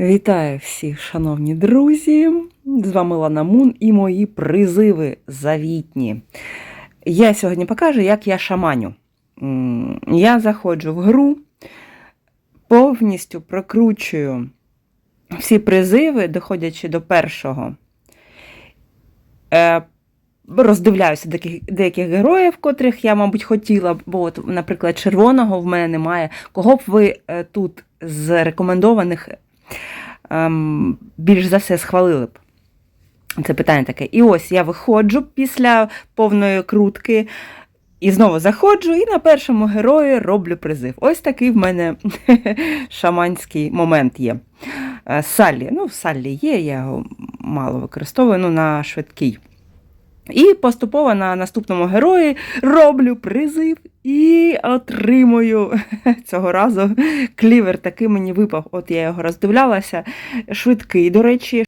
Вітаю всіх, шановні друзі! З вами Лана Мун і мої призиви завітні. Я сьогодні покажу, як я шаманю. Я заходжу в гру, повністю прокручую всі призиви, доходячи до першого. Е, Роздивляюся деяких, героїв, котрих я, мабуть, хотіла, бо, от, наприклад, червоного в мене немає. Кого б ви е, тут з рекомендованих більш за все схвалили б? Це питання таке. І ось я виходжу після повної крутки, і знову заходжу, і на першому герої роблю призив. Ось такий в мене шаманський момент є. Е, Саллі. Ну, Саллі є, я його мало використовую, ну, на швидкий. І поступово на наступному герої роблю призив і отримую цього разу клівер такий мені випав. От я його роздивлялася. Швидкий, до речі.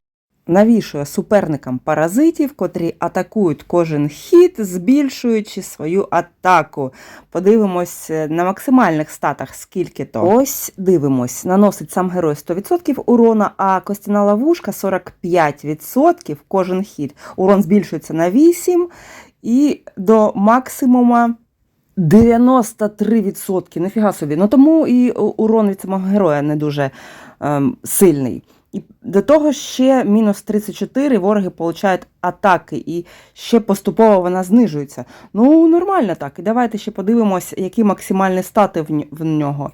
Навішує суперникам паразитів, котрі атакують кожен хід, збільшуючи свою атаку. Подивимось е, на максимальних статах, скільки то. Ось дивимось. Наносить сам герой 100% урона, а костяна ловушка 45% кожен хід. Урон збільшується на 8 і до максимума 93%. Нафіга собі. Ну тому і урон від самого героя не дуже ем, сильний. І до того ще мінус 34 вороги получають атаки, і ще поступово вона знижується. Ну, нормально так. І давайте ще подивимось, які максимальні стати в нього.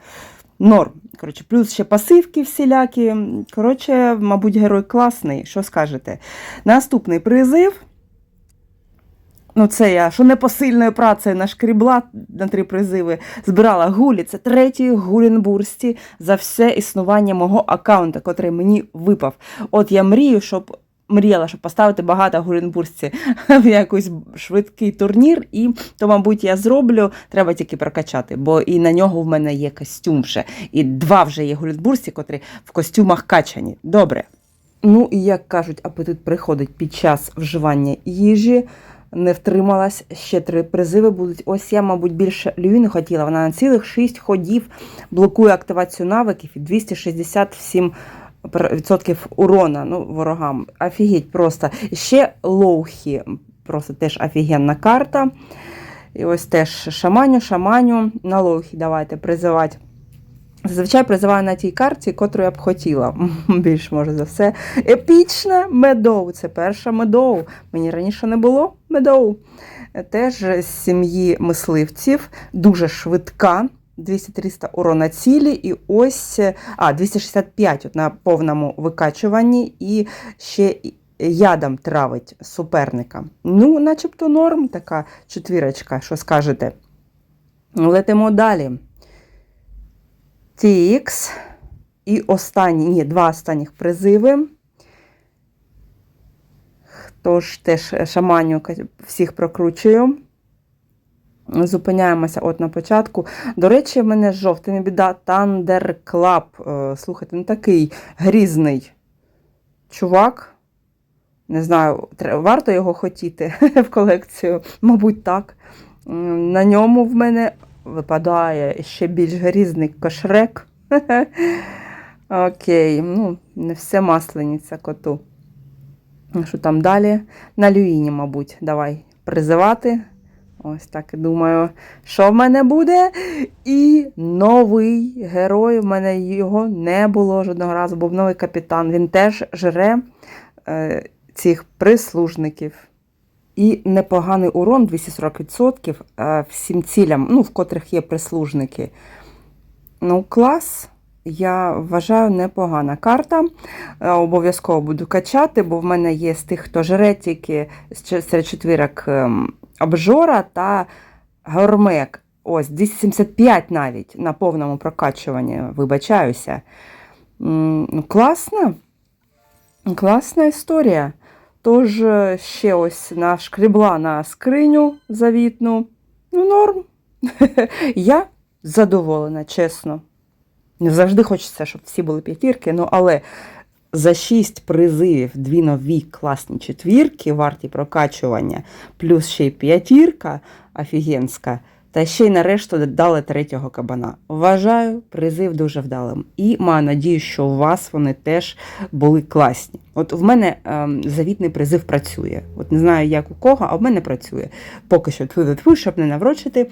Норм. Коротше, плюс ще пасивки всілякі. Коротше, мабуть, герой класний. Що скажете? Наступний призив. Ну, це я, що непосильною працею нашкрібла на три призиви, збирала гулі. Це третій гулінбурсті за все існування мого аккаунта, котрий мені випав. От я мрію, щоб мріяла, щоб поставити багато гулінбурсті в якийсь швидкий турнір, і то, мабуть, я зроблю. Треба тільки прокачати, бо і на нього в мене є костюм вже. І два вже є гулінбурсті, котрі в костюмах качані. Добре. Ну і як кажуть, апетит приходить під час вживання їжі. Не втрималась, ще три призиви будуть. Ось я, мабуть, більше Люї не хотіла. Вона на цілих 6 ходів блокує активацію навиків і 267% урона ну, ворогам. Офігеть просто. Ще лоухі, просто теж офігенна карта. І ось теж шаманю, шаманю. На лоухі давайте призивати. Зазвичай призиваю на тій карті, котру я б хотіла. Більш може за все. Епічна медоу. Це перша медоу. Мені раніше не було медоу. Теж з сім'ї мисливців, дуже швидка. 200-300 урона цілі, і ось а, 265 от на повному викачуванні, і ще і ядом травить суперника. Ну, начебто норм, така четвірочка, що скажете. Летимо далі. TX і останні, ні, два останніх призиви. Тож теж шаманю всіх прокручую. Зупиняємося от на початку. До речі, в мене з жовтими біда Thunder Club. Е, Слухайте, ну такий грізний чувак. Не знаю, варто його хотіти в колекцію, мабуть, так. На ньому в мене випадає ще більш грізний кошрек. Окей, ну, не все маслениця коту. Що там далі? На Люїні, мабуть, давай призивати. Ось так і думаю, що в мене буде. І новий герой. В мене його не було жодного разу, був новий капітан. Він теж жре е, цих прислужників. І непоганий урон 240% е, всім цілям, ну, в котрих є прислужники. Ну, клас, я вважаю, непогана карта. Е, Обов'язково буду качати, бо в мене є з тих, хто жре тільки серед четвірок ем, обжора та гормек. Ось, 275 навіть на повному прокачуванні, вибачаюся. Ну. Класна історія. Тож е, ще ось нашкрібла на скриню завітну. Ну, норм. Я задоволена, чесно. Завжди хочеться, щоб всі були п'ятірки, ну але за шість призивів дві нові класні четвірки, варті прокачування, плюс ще й п'ятірка офігенська. Та ще й нарешту дали третього кабана. Вважаю призив дуже вдалим. І маю надію, що у вас вони теж були класні. От в мене ем, завітний призив працює. От не знаю, як у кого, а в мене працює. Поки що тьфу щоб не наврочити.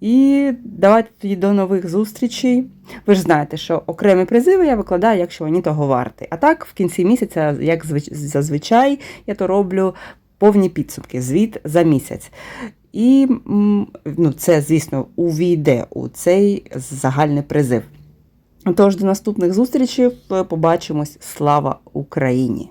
І давайте тоді до нових зустрічей. Ви ж знаєте, що окремі призиви я викладаю, якщо вони того варті. А так, в кінці місяця, як зазвичай, я то роблю повні підсумки, звіт за місяць. І ну, це, звісно, увійде у цей загальний призив. Тож до наступних зустрічей. Побачимось. Слава Україні!